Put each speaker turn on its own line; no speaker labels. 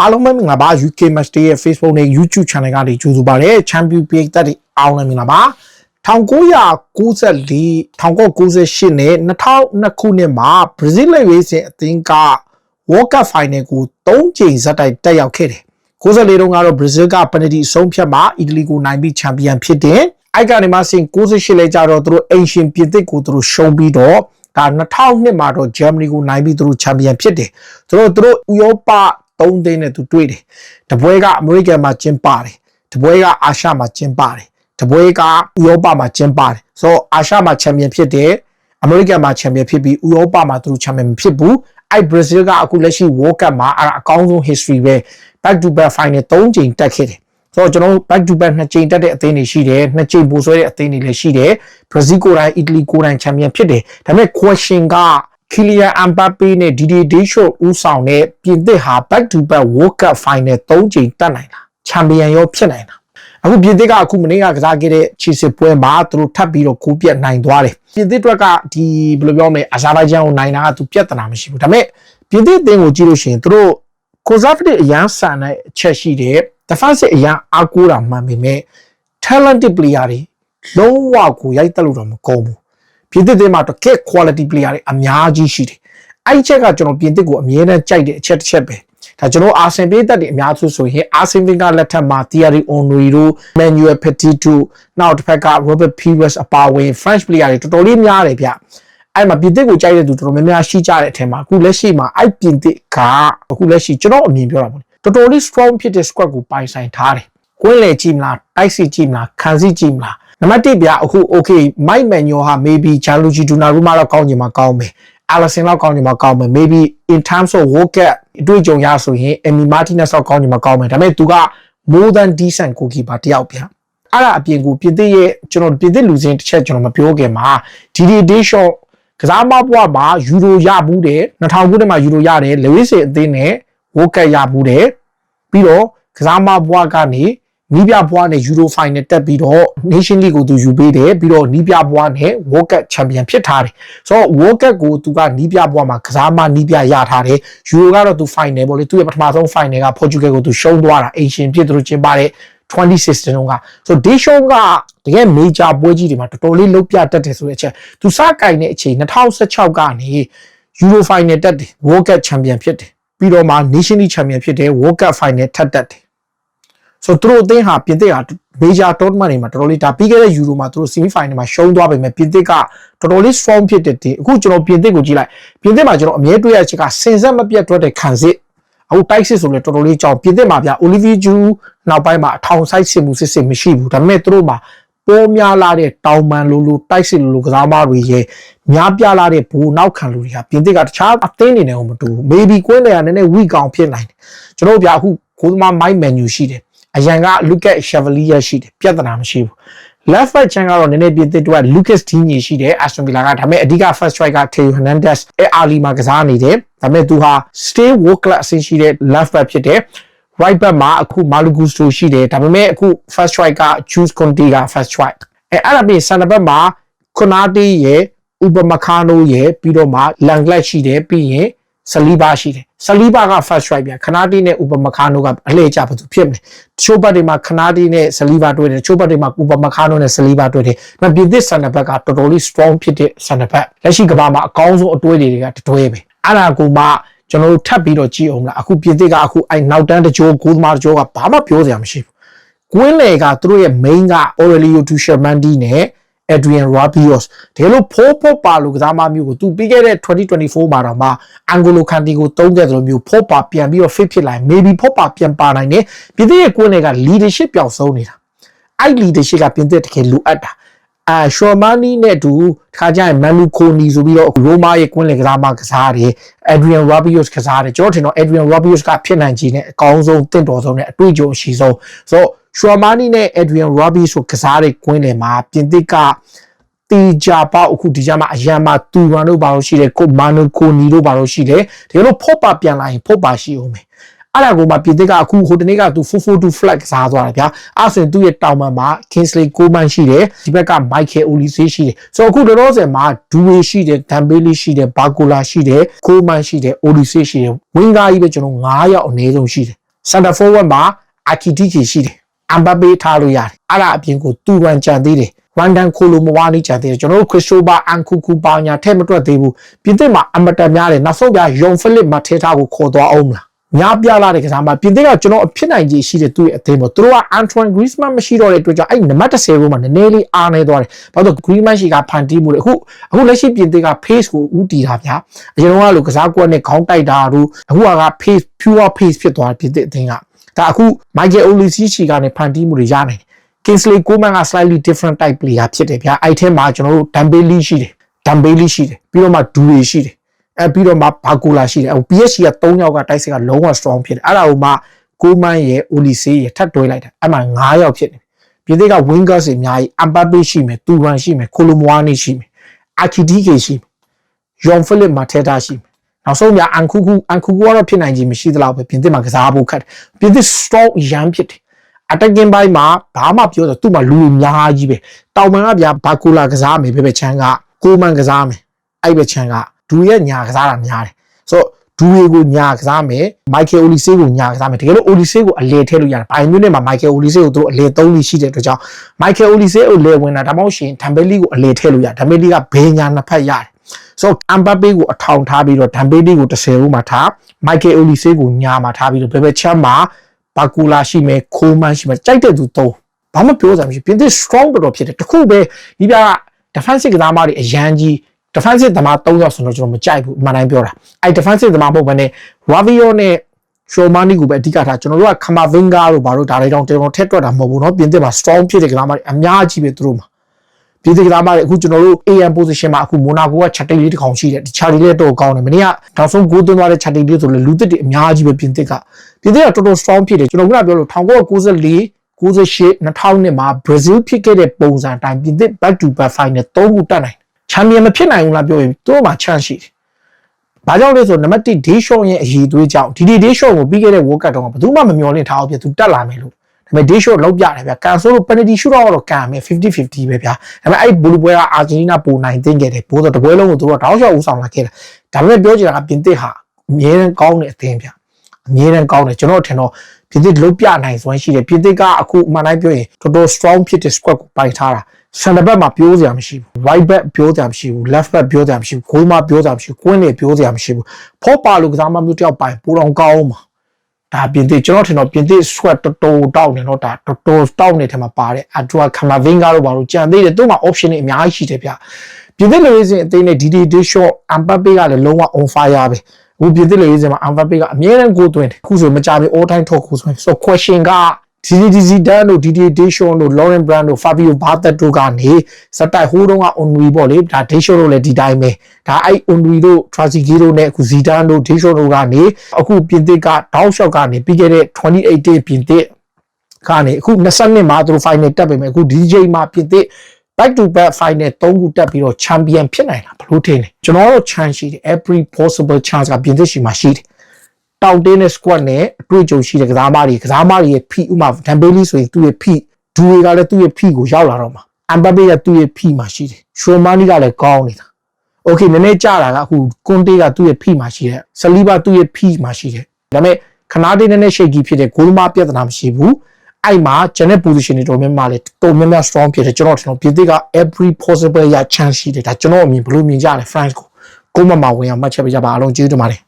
အားလုံးပဲမင်္ဂလာပါ UK Match Day ရဲ့ Facebook နဲ့ YouTube Channel ကနေကြိုဆိုပါရစေ Champion Peak တက်ဒီအားလုံးပဲမင်္ဂလာပါ1994 1998နဲ့2002ခုနှစ်မှာ Brazil လက်ရွေးစင်အသင်းက World Cup Final ကို3ချိန်ဇက်တိုက်တက်ရောက်ခဲ့တယ်94တုန်းကတော့ Brazil က penalty အဆုံးဖြတ်မှာအီတလီကိုနိုင်ပြီးချန်ပီယံဖြစ်တယ်အဲ့ကနေမှဆင်98လဲကြတော့သူတို့အင်ရှင်ပြင်သစ်ကိုသူတို့ရှုံးပြီးတော့ဒါ2002မှာတော့ Germany ကိုနိုင်ပြီးသူတို့ချန်ပီယံဖြစ်တယ်သူတို့သူတို့ဥရောပ 3သိန်းနဲ့သူတွေ့တယ်တပွဲကအမေရိကန်မှာကျင်းပါတယ်တပွဲကအာရှမှာကျင်းပါတယ်တပွဲကဥရောပမှာကျင်းပါတယ်ဆိုတော့အာရှမှာချန်ပီယံဖြစ်တယ်အမေရိကန်မှာချန်ပီယံဖြစ်ပြီးဥရောပမှာသူတို့ချန်ပီယံမဖြစ်ဘူးအဲ့ဘရာဇီးကအခုလက်ရှိ World Cup မှာအဲ့ဒါအကောင်းဆုံး history ပဲ back to back final 3ချိန်တက်ခဲ့တယ်ဆိုတော့ကျွန်တော်တို့ back to back နှစ်ချိန်တက်တဲ့အသင်းတွေရှိတယ်နှစ်ချိန်ပိုဆွဲတဲ့အသင်းတွေလည်းရှိတယ်ဘရာဇီးကိုယ်တိုင်အီတလီကိုယ်တိုင်ချန်ပီယံဖြစ်တယ်ဒါပေမဲ့ question က Kylian Mbappe နဲ့ Didier Deschamps ဦးဆောင်တဲ့ပြင်သစ်ဟာ back to back World Cup final 3ချိန်တက်နိုင်လားချန်ပီယံရောဖြစ်နိုင်လားအခုပြင်သစ်ကအခုမနေ့ကကစားခဲ့တဲ့ခြေစစ်ပွဲမှာသူတို့ထပ်ပြီးတော့ကိုးပြတ်နိုင်သွားတယ်ပြင်သစ်အတွက်ကဒီဘယ်လိုပြောမလဲအာဇာဘိုင်ဂျန်ကိုနိုင်တာကသူပြဿနာမရှိဘူးဒါပေမဲ့ပြင်သစ်အသင်းကိုကြည့်လို့ရှိရင်သူတို့ conservative အရန်ဆန်တဲ့အချက်ရှိတယ် defensive အရန်အားကိုးတာမှန်ပေမဲ့ talented player တွေလုံးဝကိုရိုက်တက်လို့တော့မကောင်းဘူး ပြင်သစ်တင်းမှာတော့ key quality player တွေအများကြီးရှိတယ်အဲ့ဒီချက်ကကျွန်တော်ပြင်သစ်ကိုအမြဲတမ်းကြိုက်တဲ့အချက်တစ်ချက်ပဲဒါကျွန်တော်အာဆင်ပေးသက်တွေအများစုဆိုရင်အာဆင်ပင်ကလက်ထက်မှာ Thierry Henry တို့ Manuel Petit တို့နောက်တစ်ဖက်က Robert Pires အပါအဝင် French player တွေတော်တော်လေးများတယ်ဗျအဲ့မှာပြင်သစ်ကိုကြိုက်တဲ့သူတော်တော်များများရှိကြတဲ့အထက်မှာအခုလက်ရှိမှာအဲ့ပြင်သစ်ကအခုလက်ရှိကျွန်တော်အမြင်ပြောတာပေါ့တော်တော်လေး strong ဖြစ်တဲ့ squad ကိုပိုင်ဆိုင်ထားတယ်ကွင်းလေကြည့်မလားတိုက်စစ်ကြည့်မလားခံစစ်ကြည့်မလား နံပါတ်1ဗျအခု okay Mike Manuel ဟာ maybe Gianluigi Donnarumma တော့ကောင်းချင်မှာကောင်းမယ် Allison လောက်ကောင်းချင်မှာကောင်းမယ် maybe in terms of work at အတွေ့အကြုံရဆိုရင် Emi Martinez လောက်ကောင်းချင်မှာကောင်းမယ်ဒါပေမဲ့သူက more than decent goalkeeper တယောက်ဗျအဲ့ဒါအပြင်ကိုပြင်သစ်ရဲ့ကျွန်တော်ပြင်သစ်လူစင်းတစ်ချက်ကျွန်တော်မပြောခင်မှာ Didier Deschamps ကစားမပွားမှာယူရိုရဘူးတယ်2000ခုနှစ်မှာယူရိုရတယ်လေဝိစေအသင်းနဲ့ဝိုကတ်ရဘူးတယ်ပြီးတော့ကစားမပွားကနေ နီးပြဘွားနဲ့ယူရိုဖိုင်နယ်တက်ပြီးတော့ Nation League ကိုသူယူပေးတယ်ပြီးတော့နီးပြဘွားနဲ့ World Cup Champion ဖြစ်ထားတယ်ဆိုတော့ World Cup ကိုသူကနီးပြဘွားမှာကစားမနီးပြရထားတယ်ယူရိုကတော့သူ Final ပေါ့လေသူရဲ့ပထမဆုံး Final က Portugal ကိုသူရှုံးသွားတာအိမ်ရှင်ဖြစ်သူတို့ကျင်းပတဲ့2016တုန်းကဆိုဒေရှုံကတကယ် major ပွဲကြီးတွေမှာတော်တော်လေးလုတ်ပြတတ်တယ်ဆိုတဲ့အချက်သူစကင်တဲ့အချိန်2016ကနေ Euro Final တက်တယ် World Cup Champion ဖြစ်တယ်ပြီးတော့မှ Nation League Champion ဖြစ်တယ် World Cup Final ထပ်တက်တယ် ဆိုတော့သူတို့အသင်းဟာပြင်သစ်ဟာ major tournament တွေမှာတော်တော်လေးဒါပြီးခဲ့တဲ့ Euro မှာသူတို့ semi final မှာရှုံးသွားပေမဲ့ပြင်သစ်ကတော်တော်လေး strong ဖြစ်တဲ့တင်အခုကျွန်တော်ပြင်သစ်ကိုကြည့်လိုက်ပြင်သစ်မှာကျွန်တော်အမြဲတွေ့ရချက်ကစင်ဆက်မပြတ်ထွက်တဲ့ခံစစ်အခုတိုက်စစ်ဆိုလဲတော်တော်လေးကြောင်ပြင်သစ်မှာဗျ Olivier Giroud နောက်ပိုင်းမှာအထောင်ဆိုင်စစ်မှုစစ်စစ်မရှိဘူးဒါပေမဲ့သူတို့မှာပေါ်များလာတဲ့တောင်ပန်လိုလိုတိုက်စစ်လိုလိုကစားမတွေရဲ့များပြလာတဲ့ဘူနောက်ခံလူတွေကပြင်သစ်ကတခြားအသင်းတွေနဲ့မတူဘူး maybe ကွင်းတွေကနည်းနည်း weak ကောင်ဖြစ်နိုင်တယ်ကျွန်တော်တို့ဗျအခုကိုသမား Mike Menu ရှိတယ် အရန်က Lucas Chevalier ရှိတယ်ပြဿနာမရှိဘူး left back ချန်ကတော့နည်းနည်းပြင်သစ်တို့က Lucas Digne ရှိတယ် Aston Villa ကဒါပေမဲ့အဓိက first striker Theo Hernandez အဲ Ali မှာကစားနေတယ်ဒါပေမဲ့သူဟာ stay world class အဆင့်ရှိတဲ့ left back ဖြစ်တယ် right back မှာအခု Malo Gusto ရှိတယ်ဒါပေမဲ့အခု first striker Jules Conte က first strike အဲအဲ့ဒါပြီး center back မှာ Konate ရဲ့ Upamecano ရဲ့ပြီးတော့မှ Langlet ရှိတယ်ပြီးရင် ဆလီဘာရှိတယ်ဆလီဘာက first strike ပြန်ခနာတီနဲ့ဥပမခါနိုကအလှည့်ကျဘာသူဖြစ်မလဲတချို့ဘက်တွေမှာခနာတီနဲ့ဆလီဘာတွေ့တယ်တချို့ဘက်တွေမှာဥပမခါနိုနဲ့ဆလီဘာတွေ့တယ်ဒါပြင်သစ်ဆန်နဘက်ကတော်တော်လေး strong ဖြစ်တဲ့ဆန်နဘက်လက်ရှိကမ္ဘာမှာအကောင်းဆုံးအတွေးတွေကတတွဲပဲအဲ့ဒါကိုမှကျွန်တော်တို့ထပ်ပြီးတော့ကြည့်အောင်လားအခုပြင်သစ်ကအခုအဲ့နောက်တန်းတကြိုးဂိုးသမားတကြိုးကဘာမှပြောစရာမရှိဘူးကွင်းလေကသူတို့ရဲ့ main က Aurelio Tchouameni နဲ့ Adrian Rabiot ဒီလိုဖိုးဖို့ပါလို့ကစားမမျိုးကိုသူပြီးခဲ့တဲ့2024မှာတော့မှ Angolo Kanté ကိုတုံးခဲ့တယ်လို့မျိုးဖိုးပါပြန်ပြီးတော့ fit ဖြစ်လာရင် maybe ဖိုးပါပြန်ပါနိုင်တယ်ပြည်သစ်ရဲ့ကိုယ်နဲ့က leadership ပျောက်ဆုံးနေတာအဲ့ leadership ကပြင်သစ်တကယ်လိုအပ်တာအာရှော်မာနီနဲ့တူတခါကျရင်မန်လူခိုနီဆိုပြီးတော့ရိုမာရဲ့ကွင်းလေကစားမကစားတယ်အက်ဒရီယန်ရာဘီယိုစ်ကစားတယ်ကျွန်တော်ထင်တော့အက်ဒရီယန်ရာဘီယိုစ်ကဖြစ်နိုင်ခြင်းနဲ့အကောင်းဆုံးတင့်တော်ဆုံးနဲ့အတွေ့အကြုံအရှိဆုံးဆိုတော့ ရှော်မာနီနဲ့အက်ဒရီယန်ရာဘီဆိုကစားတဲ့ကွင်းလေမှာပြင်သစ်ကတီဂျာပေါ့အခုဒီကြမှာအရန်မှာတူရန်တို့ဘာလို့ရှိတယ်ကိုမာနိုကိုနီတို့ဘာလို့ရှိတယ်ဒီလိုဖော့ပါပြန်လာရင်ဖော့ပါရှိအောင်မယ်အဲ့ဒါကိုမှပြည်သစ်ကအခုဟိုတနေ့ကသူ442 flag စားသွားတယ်ဗျာအဲ့ဆိုရင်သူ့ရဲ့တောင်ပံမှာ Kingsley Coman ရှိတယ်ဒီဘက်က Michael Olise ရှိတယ်ဆိုတော့အခုတော်တော်စင်မှာ Due ရှိတယ် Dembele ရှိတယ် Barcola ရှိတယ် Coman ရှိတယ် Olise ရှိတယ်ဝင်းကားကြီးပဲကျွန်တော်9ယောက်အနည်းဆုံးရှိတယ် center forward မှာ Akitiki ရှိတယ်။ Mbappe ထားလို့ရတယ်။အဲ့ဒါအပြင်ကိုတူရန်ကြံသေးတယ်။ Rwandan ခိုလိုမဝါနီကြံသေးတယ်။ကျွန်တော်တို့ Christopher Ankuku ပါညာထဲမတွက်သေးဘူး။ပြင်သစ်မှာအမတန်များတယ်။နောက်ဆုံးပြ Young Philip Mateta ကိုခေါ်သွားအောင်မလား။များပြလာတဲ့ကစားမှာပြင်သစ်ကကျွန်တော်အဖြစ်နိုင်ကြီးရှိတဲ့သူ့ရဲ့အသင်းပေါ့သူတို့က Antoine Griezmann မရှိတော့တဲ့အတွက်ကြောင့်အဲ့နံပါတ်10ကိုမှနည်းနည်းလေးအားနေသွားတယ်ဘာလို့ Griezmann ရှိကဖန်တီးမှုလေအခုအခုလက်ရှိပြင်သစ်က pace ကိုဥတီတာဗျာအရင်ကလိုကစားကွက်နဲ့ခေါင်းတိုက်တာတို့အခုက pace pure pace ဖြစ်သွားပြင်သစ်အသင်းက ဒါအခု Michael Olise ရှိကနေဖန်တီးမှုတွေရနိုင်တယ် Kingsley Coman က slightly different type player ဖြစ်တယ်ဗျာအဲ့ထဲမှာကျွန်တော်တို့ Dembele ရှိတယ် Dembele ရှိတယ်ပြီးတော့မှ Due ရှိတယ်အဲပြီးတော့မှဘာကူလာရှိတယ်အခု PSG က3ယောက်ကတိုက်စစ်ကလုံးဝ strong ဖြစ်တယ်အဲ့ဒါကိုမှကိုမန်ရဲ့အိုလီဆေးရဲ့ထပ်တွဲလိုက်တာအဲ့မှာ9ယောက်ဖြစ်နေပြည်သစ်က wingers တွေအများကြီးအမ်ဘပေရှိမယ်တူရန်ရှိမယ်ကိုလိုမွာနီရှိမယ်အာခီဒီကေရှိမယ်ယောန်ဖလစ်မာထေတာရှိမယ် နောက်ဆုံးများအန်ကူကူအန်ကူကူကတော့ဖြစ်နိုင်ခြင်းမရှိသလောက်ပဲပြင်သစ်မှာကစားဖို့ခက်တယ်ပြင်သစ် strong ရမ်းဖြစ်တယ် attacking ဘိုင်းမှာဘာမှပြောတော့သူ့မှာလူအများကြီးပဲတောင်ပန်ကဗျာဘာကူလာကစားမယ်ပဲပဲချမ်းကကိုမန်ကစားမယ်အဲ့ပဲချမ်းကဒူရဲ့ညာကစားတာများတယ်ဆိုတော့ဒူရီကိုညာကစားမယ်မိုက်ကယ်အိုလီဆေးကိုညာကစားမယ်တကယ်လို့အိုလီဆေးကိုအလဲထည့်လို့ရတယ်ဘိုင်မျိုးနဲ့မှာမိုက်ကယ်အိုလီဆေးကိုသူတို့အလဲသုံးလို့ရှိတဲ့အတွက်ကြောင့်မိုက်ကယ်အိုလီဆေးကိုလဲဝင်တာဒါမှမဟုတ်ရှင်ဒမ်ဘယ်လီကိုအလဲထည့်လို့ရတယ်ဒမ်ဘယ်လီကဘေးညာနှစ်ဖက်ရတယ် ဆိုတော့အမ်ဘပေကိုအထောင်ထားပြီးတော့ဒမ်ဘေလီကို30ဦးမှာထားမိုက်ကယ်အိုလီဆေးကိုညာမှာထားပြီးတော့ဘယ်ဘက်ချမ်းမှာဘာကူလာရှိမယ်ခိုးမန်းရှိမယ်ကြိုက်တဲ့သူသုံးဘာမှပြောစရာမရှိပြင်သစ် strong တော်တော်ဖြစ်တယ်တခုပဲဒီပြက defensive ကစားမတွေအရန်ကြီး defensive သမား၃ယောက်ဆိုတော့ကျွန်တော်မကြိုက်ဘူးအမှန်တိုင်းပြောတာအဲ defensive သမားမဟုတ်ဘဲနဲ့ Ravio နဲ့ Shomani ကိုပဲအဓိကထားကျွန်တော်တို့က Kamavinga တို့ဘာလို့ဒါတွေတောင်ကျွန်တော်ထက်တွက်တာမဟုတ်ဘူးเนาะပြင်သစ်မှာ strong ဖြစ်တဲ့ကစားမတွေအများကြီးပဲသူတို့မှာ ပြည်သူကစားမတွေအခုကျွန်တော်တို့ AM position မှာအခုမိုနာကိုကချက်တိတ်လေးတစ်ကောင်ရှိတယ်ဒီချာလီလေးတော့ကောင်းတယ်မနေ့ကနောက်ဆုံးဂိုးသွင်းသွားတဲ့ချက်တိတ်လေးဆိုလည်းလူသစ်တွေအများကြီးပဲပြင်သစ်ကပြင်သစ်ကတော်တော် strong ဖြစ်တယ်ကျွန်တော်ကပြောလို့1994 98 2000နှစ်မှာ Brazil ဖြစ်ခဲ့တဲ့ပုံစံအတိုင်းပြင်သစ် back to back final 3ခုတက်နိုင်ချန်ပီယံမဖြစ်နိုင်ဘူးလားပြောရင်သူတို့မှာ chance ရှိတယ်။ဘာကြောင့်လဲဆိုတော့နံပါတ်1 day shot ရဲ့အရေးသွေးကြောင့်ဒီဒီ day shot ကိုပြီးခဲ့တဲ့ World Cup တုန်းကဘယ်သူမှမမျှော်လင့်ထားအောင်ပြသူတက်လာမယ်လို့ ဒါပေမဲ့ day shot လောက်ပြတယ်ဗျာကန်ဆိုလို့ penalty shoot တော့ကန်မယ်50 50ပဲဗျာဒါပေမဲ့အဲ့ဘူလူပွဲကအာဂျင်တီးနားပုံနိုင်သိမ့်ခဲ့တယ်ဘိုးတော့တပွဲလုံးကိုသူတို့ကတောက်လျှောက်ဦးဆောင်လာခဲ့တာဒါပေမဲ့ပြောချင်တာကပြင်သစ်ဟာအမြဲတမ်းကောင်းတဲ့အသင်းဗျာအမြဲတမ်းကောင်းတယ်ကျွန်တော်ထင်တော့ပြင်သစ်လုံးပြနိုင်စွမ်းရှိတယ်ပြင်သစ်ကအခုအမှန်တိုင်းပြောရင်တော်တော် strong ဖြစ်တဲ့ squad ကိုပိုင်ထားတာ center back မှာပြောစရာမရှိဘူး right back ပြောစရာမရှိဘူး left back ပြောစရာမရှိဘူး goal မှာပြောစရာမရှိဘူး queen တွေပြောစရာမရှိဘူးဖောပါလို့ကစားမမျိုးတယောက်ပိုင်ပိုတော့ကောင်းအောင်ပါ ဒါပြင်သစ်ကျွန်တော်ထင်တော့ပြင်သစ် squad တော်တော်တောက်နေတော့ဒါတော်တော်တောက်နေတယ်မှာပါတယ် Adwa Kamavinga တို့ဘာလို့ကြံသေးတယ်သူ့မှာ option တွေအများကြီးရှိတယ်ဗျပြင်သစ်လူရေးစဉ်အသေးနဲ့ DD Day shot Mbappe ကလည်းလုံးဝ on fire ပဲအခုပြင်သစ်လူရေးစဉ်မှာ Mbappe ကအမြဲတမ်းကိုသွင်းတယ်အခုဆိုမကြပြီ all time top ကိုဆိုဆို question က DDD Zidane တို့ Didier Deschamps တို့ Laurent Blanc တို့ Fabio Barthez တို့ကနေစတိုက်ဟိုးတုန်းက Onry ပေါ့လေဒါ Deschamps တို့လည်းဒီတိုင်းပဲဒါအဲ့ Onry တို့ Trezeguet တို့နဲ့အခု Zidane တို့ Deschamps တို့ကနေအခုပြင်သစ်ကတောက်လျှောက်ကနေပြီးခဲ့တဲ့2018ပြင်သစ်ကနေအခု22မှာသူတို့ final တက်ပေမဲ့အခု DJ မှာပြင်သစ် back to back final 3ခုတက်ပြီးတော့ champion ဖြစ်နိုင်တာဘလို့ထင်လဲကျွန်တော်တို့ chance ရှိတယ် every possible chance ကပြင်သစ်ရှိမှာရှိတယ် တောက်တင်းတဲ့ squad နဲ့အတွေ့အကြုံရှိတဲ့ကစားမတွေကစားမတွေရဲ့ဖိဥမာဒမ်ဘေလီဆိုရင်သူ့ရဲ့ဖိဒူတွေကလည်းသူ့ရဲ့ဖိကိုရောက်လာတော့မှာအမ်ဘဘေကသူ့ရဲ့ဖိမှာရှိတယ်ရှူမာနီကလည်းကောင်းနေတာโอเคနည်းနည်းကြာတာကအခုကွန်တေးကသူ့ရဲ့ဖိမှာရှိတယ်ဆလီဘာသူ့ရဲ့ဖိမှာရှိတယ်ဒါပေမဲ့ခနာတေးနည်းနည်း shaky ဖြစ်တဲ့ဂိုးမပြဿနာမရှိဘူးအဲ့မှာ general position တွေတော်များများလေတော်များများ strong ဖြစ်တယ်ကျွန်တော်ကျွန်တော်ပြည်သစ်က every possible ရ chance ရှိတယ်ဒါကျွန်တော်အမြင်ဘယ်လိုမြင်ကြလဲ France ကိုကိုမမဝင်အောင်မှတ်ချက်ပေးကြပါအားလုံးကျေးဇူးတင်ပါတယ်